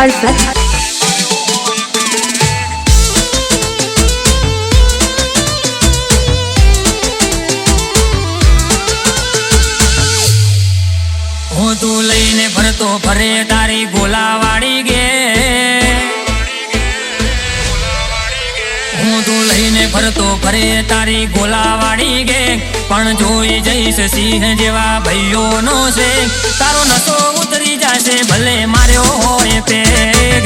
હળસદ હું તું લઈને ફરતો ફરે તારી ગોલાવાડી ફરતો ફરે તારી ગોલાવાળી ગે પણ જોઈ જઈશ સિંહ જેવા ભાઈઓનો છે તારો નસો ઉતરી જશે, ભલે માર્યો હોય પેગ.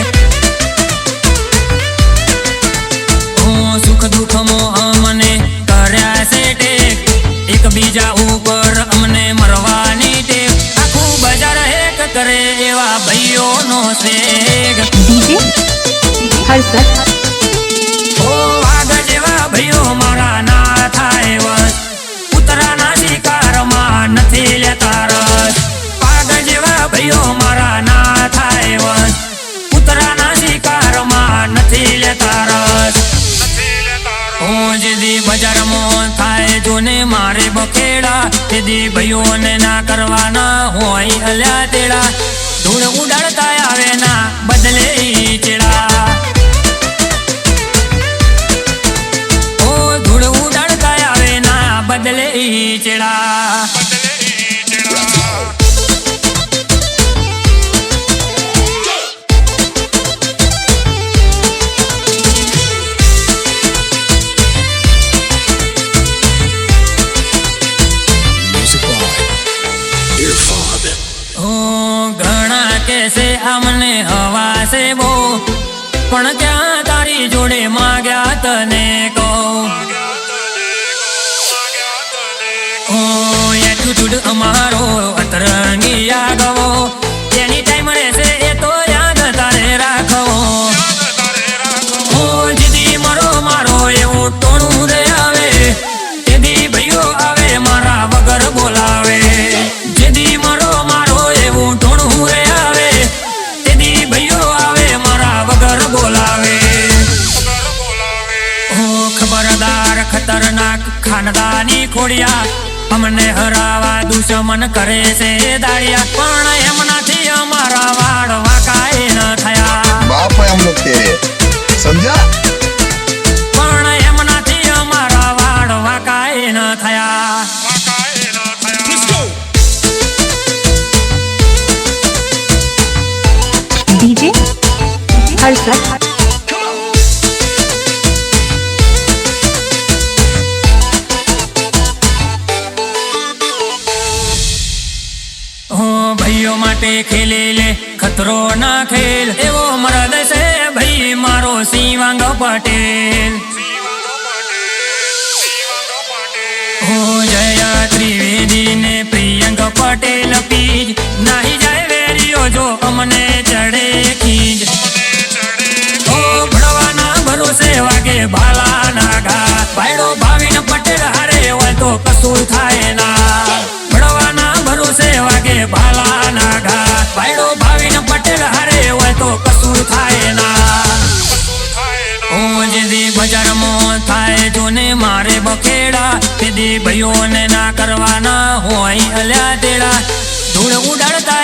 સુખ દુઃખમાં અમને કર્યા છે ટેક એકબીજા ઉપર અમને મરવાની ટેક આખું બજાર હેક કરે એવા ભાઈઓનો શેગ. ડીજે? તેદી ભાઈઓને ના કરવાના હોય અલ્યા તેડા. ધૂળ ઉડાડતા આવે ના, બદલે ચેડા ઓ ધૂળ ઉડાડતા આવે ના, બદલે ચેડા અમને હવા છે બહુ પણ ત્યાં તારી જોડે માગ્યા તને ખાનદાની ખોડિયા અમને હરાવા દુશ્મન કરે છે દાળિયા. પણ એમનાથી અમારા વાળ વાકાય ન થયા. બાપ હમ લોગ તેરે. સમજા પણ એમનાથી અમારા વાળ વાકાય ન થયા. માટે ખેલે લે, ખતરો ના ખેલ. એવો મરદ છે ભાઈ, મારો શિવાંગ પટેલ. હો જયા ત્રિવેદી ને પ્રિયંક પટેલ પીજ. નાહી જાય વેરીઓ જો અમને ચડે ખીજ. ઓ ભણવાના ભરોસે વાગે ભાલા ના ભાઈડો ભાવીન પટેલ હારે હોય તો કશું થાય ના. મારે બખેડા તેદી ભાઈઓને ના કરવાના હોય અલ્યા તેડા. ધૂળ ઉડાડતા